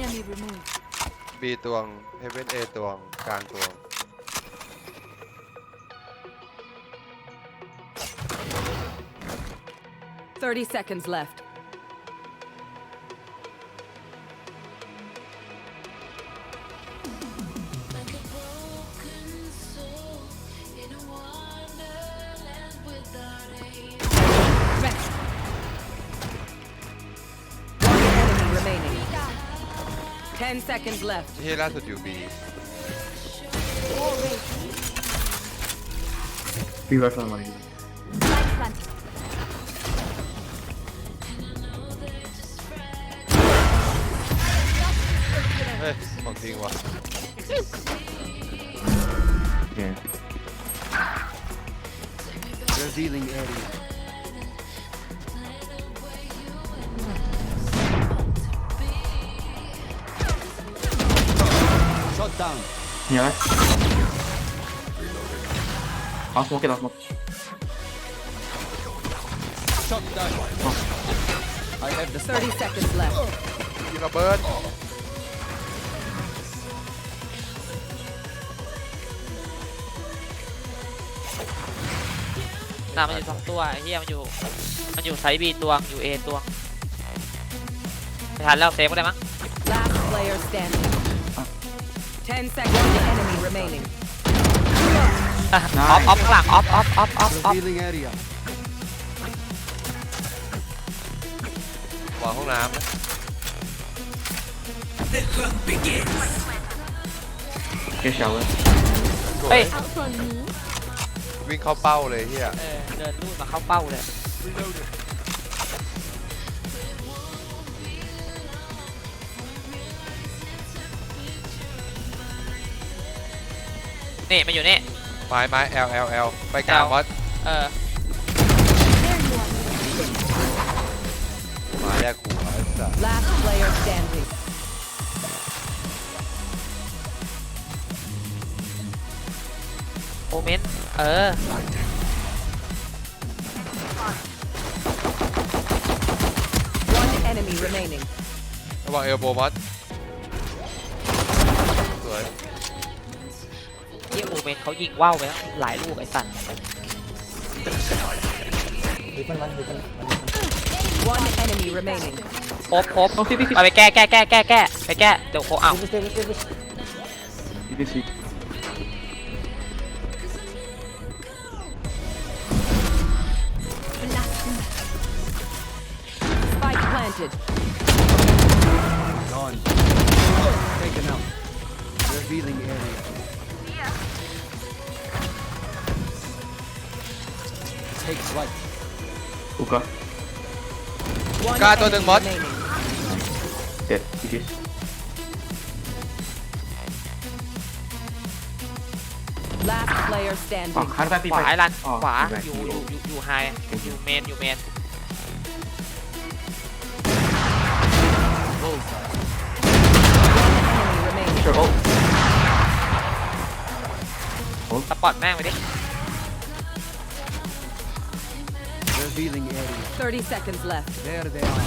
Enemy removed. บีตวงเฮเวนเอตวง กลางตวง 30 seconds left. 10 seconds left. ที่ล่าสุดอยู่บี Bir versene bana gibi. Light planted. เฮ้ยของจริงว่ะ Yani. Revealing area. ช็อตดาวน์ Niye lan? Al smoke it, al smoke. ช็อตดาวน์ I have the 30 seconds left. ยิงระเบิดหน้ามันอยู่สองตัวไอ้เหี้ยมันอยู่ มันอยู่ไซบีตัวงอยู่เอตัวงไม่ทันแล้วเซฟก็ได้มั้ง Last player standing. 10 seconds. One enemy remaining. อะออฟออฟข้างหลังออฟออฟออฟออฟออฟ revealing area. วางห้องน้ำนะ Okay, shower. สวยเฮ้ย Out for me. วิ่งเข้าเป้าเลยเฮียเออเดินลูดมาเข้าเป้าเลย นี่มันอยู่นี่ ไม้ไม้ L L L ไปกลาง L มอสเออ There you are. ไม้แยกหัวไอ้สัส Last player standing. โอเมนเออ One enemy remaining. ระวังเอลโบมอสส เยี่ยโอเมนเขายิงว่าวไปแล้วหลายลูกไอ้สัตว์ One enemy remaining. ครบครบเอาไปแก้แก้แก้แก้แก้ไปแก้เดี๋ยวโคเอา You can see. Spike planted. Gone. Taken out. Revealing area. Take flight. Hookah. One Got one enemy bot. remaining. Dead. GG. Last player Oh, standing. หันไปปีขวาไอ้รันอ๋อขวาปีไปอยู่อยู่อยู่อยู่ไฮอยู่เมนอยู่เมน Enemy remaining. Sure, oh. สปอตแม่งไปดิ Revealing area. 30 seconds left. There they are.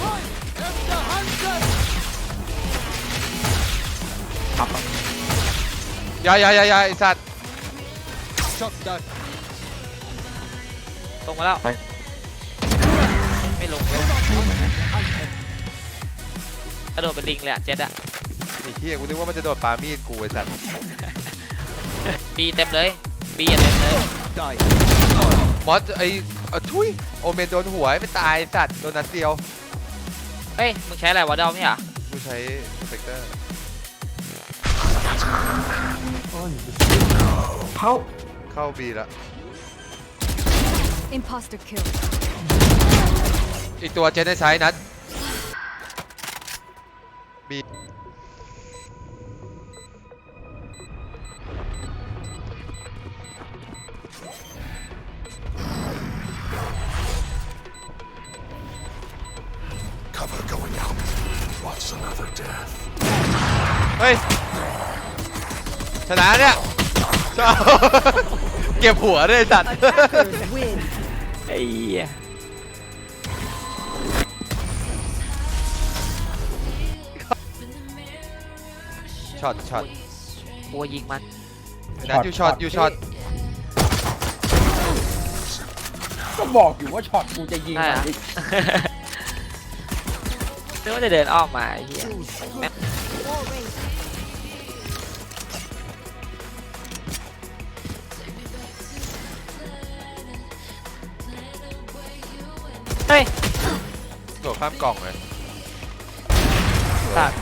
Up. อยาอยาอยาอยาไอ้สัตว์ Shot down. ตรงมาแล้ว ไป ไม่ลงเลยกระโดดเป็นลิงเลยอะเจ็ดอะไอ้เฮียกูนึกว่ามันจะโดดปามีดกูไอ้สัตว์ บีเต็มเลยบีอะเต็มเลย Die. มอสไอ้เอาทุยโอเมนโดนหัวไม่ตายไอ้สัตว์โดนนัดเดียวเฮ้ย มึงใช้อะไรวะเดาไม่เหรอกูใช้สเปกเตอร์ How? เข้าบีแล้ว Imposter kill. อีกตัวเจนได้ใช้นัดบี เฮ้ย ชนะเนี่ยชอบ เก็บหัวด้วยไอ้สัตว์ Attackers win. ไอ้เหี้ยช็อตช็อตกลัวยิงมันนัดอยู่ช็อตอยู่ช็อตก็บอกอยู่ว่าช็อตกูจะยิงใช่มันอะอีก นึกว่าจะเดินอ้อมมาไอ้เหี้ย Wall raised. เฮ้ยโดดข้ามกล่องเลยสัตว์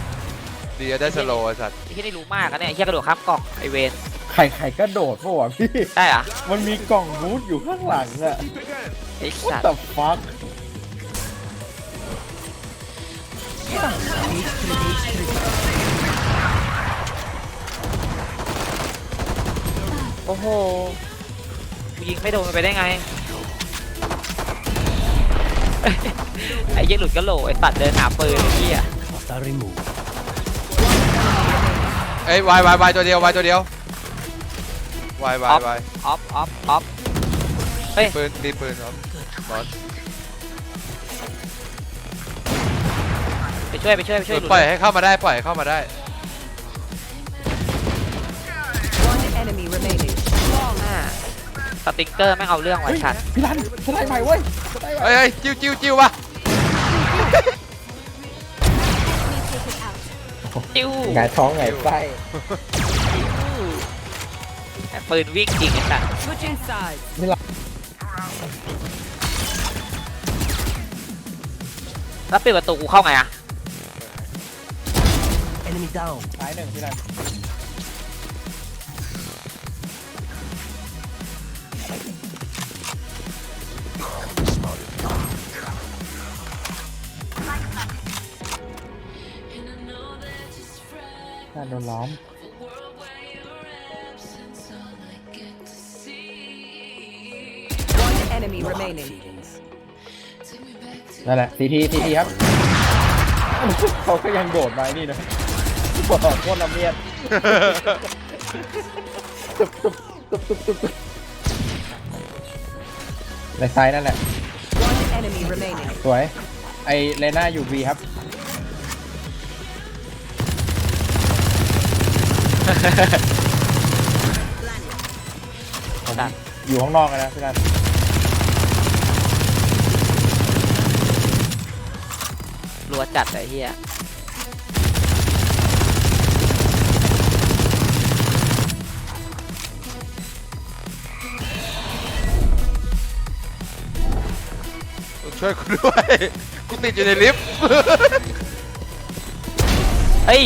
ดีอะได้สโลว์ไอ้สัตว์ไอ้ที่ได้รู้มากอะเนี่ยไอ้เหี้ยกระโดดข้ามกล่องไอเวนใครใครก็โดดปะวะพี่ ได้อะมันมีกล่องมูดอยู่ข้างหลังอะไอ้ What สัตว์ the fuck โอ้โหกูยิงไม่โดนมันไปได้ไง ไอ้เหี้ยหลุดกระโหลกไอ้สัตว์เดินหาปืนไอ้เหี้ยเอ้ยวายวายวายตัวเดียววายตัวเดียววายวายวายออฟออฟออฟเฮ้ยปืนดีปืนครับบอส ช่วยไปช่วยไปช่วยหลุดปล่อยให้เข้ามาได้ปล่อยให้เข้ามาได้ One enemy remaining. อ่าสติ๊กเกอร์ไม่งเอาเรื่องไว้เฮ้ยชัดพี่รันสไลด์ใหม่เว้ยสไลด์ใหม่เฮ้ยเฮ้ยจิ้วจิ้วจิ้วปะ Enemy taken out. จิ้วไงายท้องไงายไส้แต่ปืนวิ่งจริงไอ้สัตว์ Switching sides. แล้วปิดประตูกูเข้าไงอะ ซ้ายหนึ่งพี่รันน่าโดนล้อม One enemy remaining. นั่นแหละทีทีทีทีครับ เขาก็ยังโดดมาไอ้นี่นะ โดดโคตรละเมียดตุ๊บตุ๊บตุ๊บตุ๊บตุ๊บตุ๊บในซ้ายนั่นแหละ One enemy remaining. สวย ไอเลน่าอยู่บีครับ ผมอยู่ข้างนอกกันนะพี่นันรัวจัดไอ้เหี้ย ช่วยกูด้วยกูติดอยู่ในลิฟต์เฮ้ย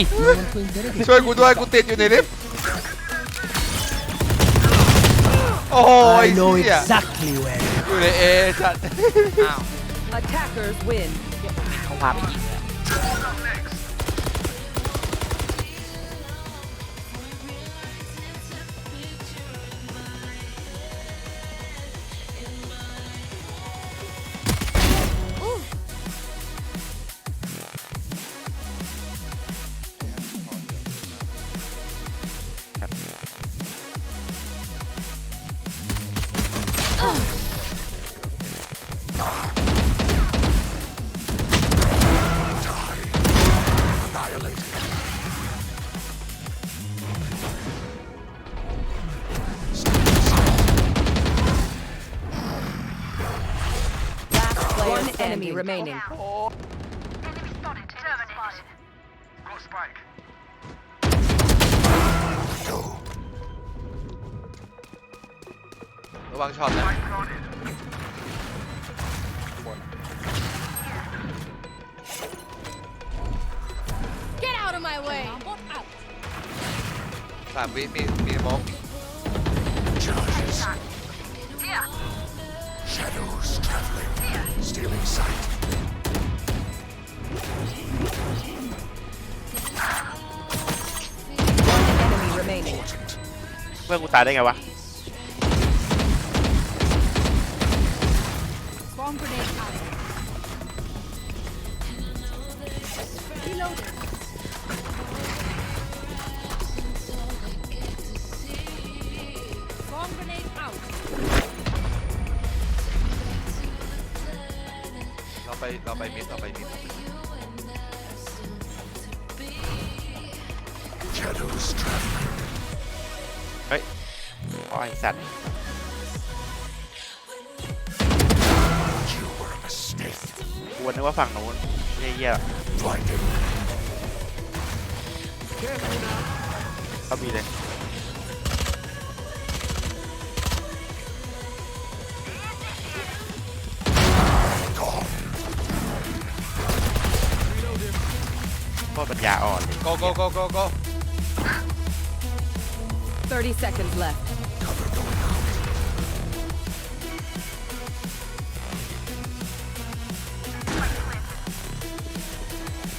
ช่วยกูด้วยกูติดอยู่ในลิฟต์โอ้ยเหี้ยอยู่ในเอจัดอ้าว Attackers win. เขาพาไปยิงเลย Last ระวังช็อตนะ Get out of my way. Out. สามวิมีมีมอง Enemy remaining. เพื่อนกูตายได้ไงวะ Bomb grenade out. Reloading. Bomb grenade out. เราไปเราไปมิดเราไปมิด ฝั่งนู้นเยี่ยเยี่ยเขามีเลยโคตรปัญญาอ่อนเลยโกโกโกโกโก30 seconds left.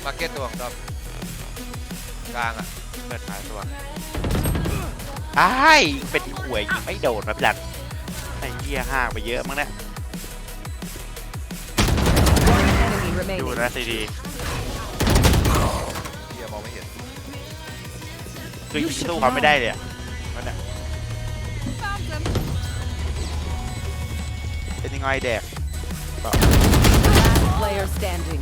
มาเก็ตตัวของดอมกลางอะเปิดมาตัวไอ้ายเป็นขวยยิงไม่โดนนะพี่ดันไอ้เหี้ยห่างไปเยอะมั้งเนี่ย One enemy ดู remaining. นะซีดีเฮียมองไม่เห็นคือยิงสู้เขาไม่ได้เลยอะมันเนี่ย Found them. เป็นยังไงแดก Last player standing.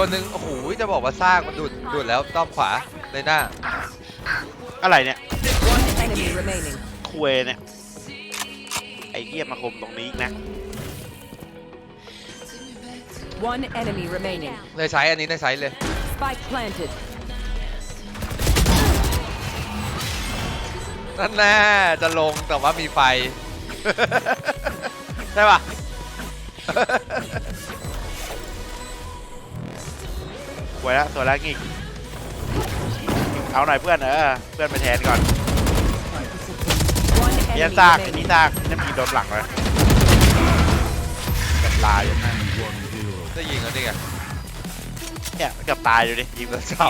ตัวหนึ่งโอ้โหจะบอกว่าซากมันดูดดูดแล้วต้อมขวาในหน้าอะไรเนี่ย One enemy remaining. ควยเนี่ย ไอ้เหี้ยมาคมตรงนี้อีกนะ One enemy remaining. ในไซส์อันนี้ในไซส์เลย Spike planted. นั่นแน่จะลงแต่ว่ามีไฟ ใช่ป่ะ วยละตัวละงิกเอาหน่อยเพื่อนเออเพื่อนไปแทนก่อน One เนีย enemy ซากไอ้นี่ remaining. ซากนี่มีโดนหลังเลยเกับตายอยู่นะจะยิงแล้วนี่ไงเนี่ยเกับตายอยู่ดิยิงเหลืแล้อวเสา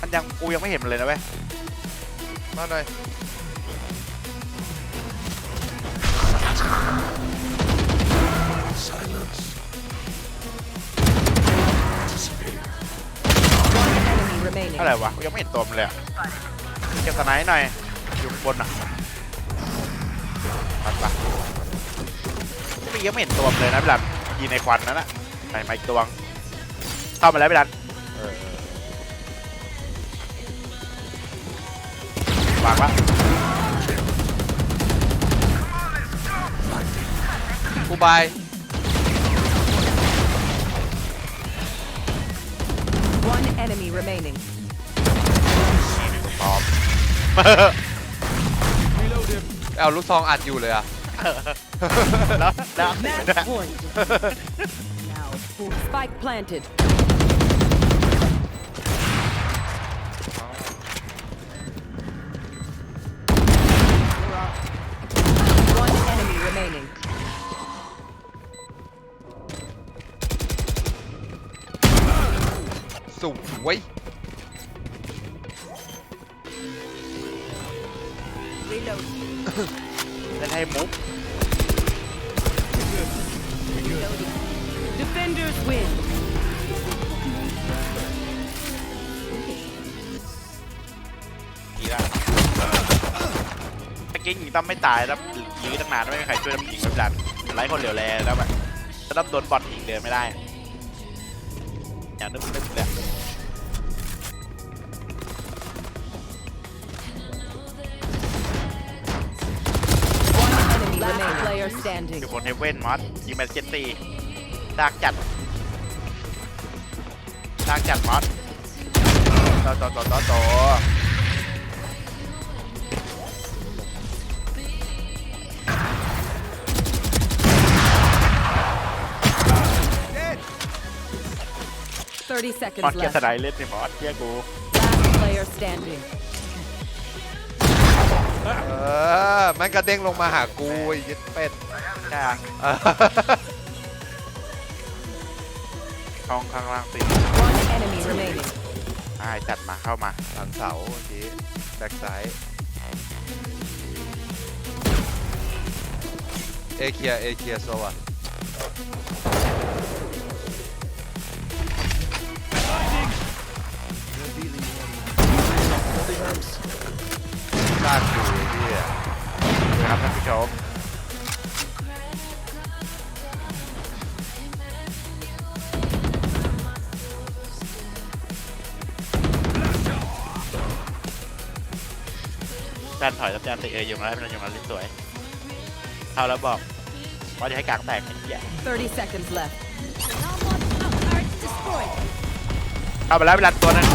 มันยังกูยังไม่เห็นมันเลยนะเว้ยมาหน่อย enemy remaining. เท่าไหร่วะกูยังไม่เห็นตัวมันเลยอะเก็บสไนด์หน่อย อยู่ข้างบนอะปัดปะไม่ยังไม่เห็นตัวมันเลยนะพี่ดันยิงในควันนั่นแหละไหนมาอีกตัวงเข้ามาแล้วพี่ดันเออวางละกูบาย One enemy remaining. พร้อมเอาลูกซองอัดอยู่เลยอะ แล้วแล้ว Match point. Now, spike planted. One enemy remaining. สวย เล่นให้มุก Defenders win. ทีละเมื่อกี้ยิงตั้มไม่ตายแล้วยื้อตั้งนานไม่มีใครช่วยตั้มยิงไม่ดันไล่คนเหลียวแลแล้วแบบถ้าตั้มโดนบอลยิงเดินไม่ได้ อย่างนึกนึกเลย standing. อยู่บนเฮเว่นมอสยิงแมนเชสตีดากจัดดากจัดมอสต่อต่อต่อต่อต่อ30มอส seconds เกียร์ left. สไนเล่นนี่มอสเกียร์กู Last player standing. เออ มันกระเด้งลงมาหากูไอ้ยึดเป็ดใช่อะเออห้องข้างล่างติด One enemy remaining. อ่าจัดมาเข้ามา หลังเสาเมื่อกี้แบ็กไซด์เอเคียเอเคียโซวะ ลากดูไอ้เหี้ยนะครับท่านผู้ชมจานถอยแล้วจานตะเอออยู่มาแล้วเป็นอยู่มาลิสวยเข้าแล้วบอกว่าจะให้กลางแตกไอ้เหี้ย30 seconds left. เข้าไปแล้วเวลาตัวนั้น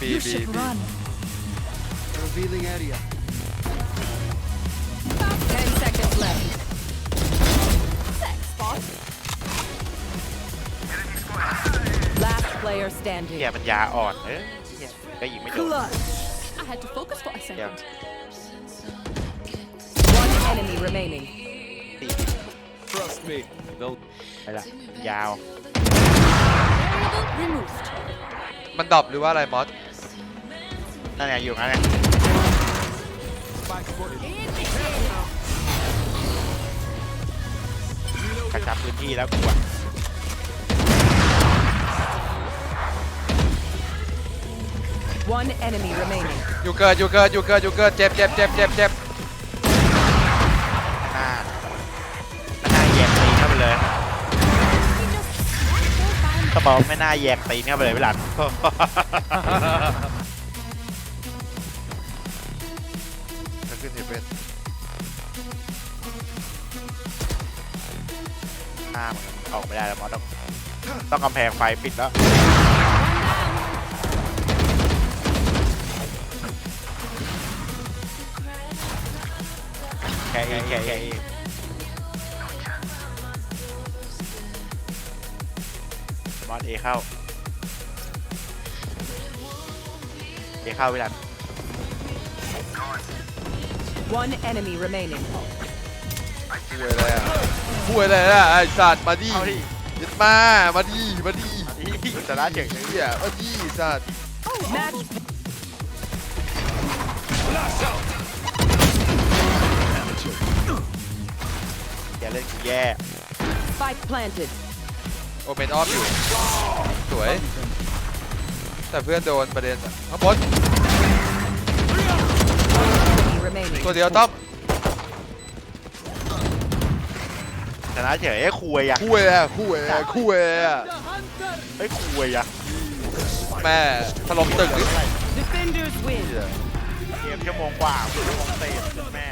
บี You บี should บี run. 10 seconds left. Sex spot. Last player เหี้ย standing. มันยาอ่อนเอ้ยเหี้ยก็ยิงไม่โดน Clutch. I had to focus for a second. One enemy remaining. ไปละยาว Variable removed. มันดรอปหรือว่าอะไรมอส นั่นไงอยู่งั้นไงกระชับพื้นที่แล้วกูอะ One enemy remaining. อยู่เกิดอยู่เกิดอยู่เกิดอยู่เกิดเจ็บเจ็บเจ็บเจ็บเจ็บหน้าหน้าแยกตีนเข้าไปเลย He just snapped all by ก็บอกไม่น่าแยกตีนเข้าไปเลยพี่หลัน ออกไม่ได้แล้วมอสต้องต้องกำแพงไฟปิดแล้วแค่เองแค่เองมอสเอเข้าเอเข้าพี่หลัน One enemy remaining. คุยอะไรอะคุยอะไรอะไอ้สัตว์มาดิเอาดิยึดมามาดิมาดิชนะเฉยเลยเหี้ยมาดิสัตว์ Match. อย่าเล่นกูแย่ Spike planted. โอเมนออฟอยู่สวย แต่เพื่อนโดนประเด็นอะข้างบน Enemy remaining. ตัวเดียวต้อม นะเฉยไอ้คุยอะคุยอะคุยอะคุยอะไอ้คุยอะแม่ถล่มตึกดิ Defenders win. เหี้ยเกมชั่วโมงกว่าชั่วโมงเศษแม่